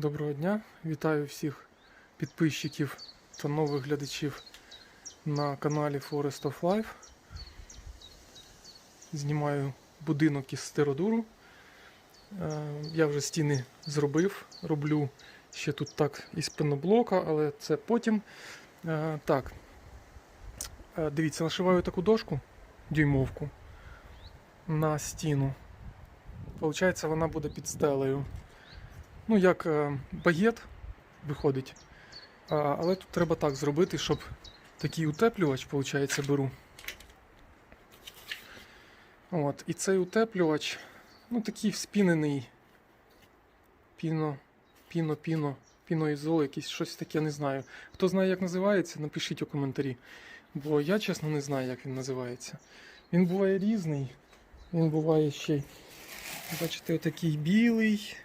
Доброго дня! Вітаю всіх підписчиків та нових глядачів на каналі Forest of Life. Знімаю будинок із стеродуру. Е, Я вже стіни зробив, роблю ще тут так із пеноблока, але це потім. Е, Так, Е, дивіться, нашиваю таку дошку, дюймовку на стіну. Получається, вона буде під стелею. Ну, як е, багет виходить. Але тут треба так зробити, щоб такий утеплювач, виходить, беру. От, і цей утеплювач, ну такий вспінений. Піно, піно, піно, піноізол, якийсь щось таке, не знаю. Хто знає, як називається, напишіть у коментарі. Бо я чесно не знаю, як він називається. Він буває різний. Він буває ще, бачите, отакий білий,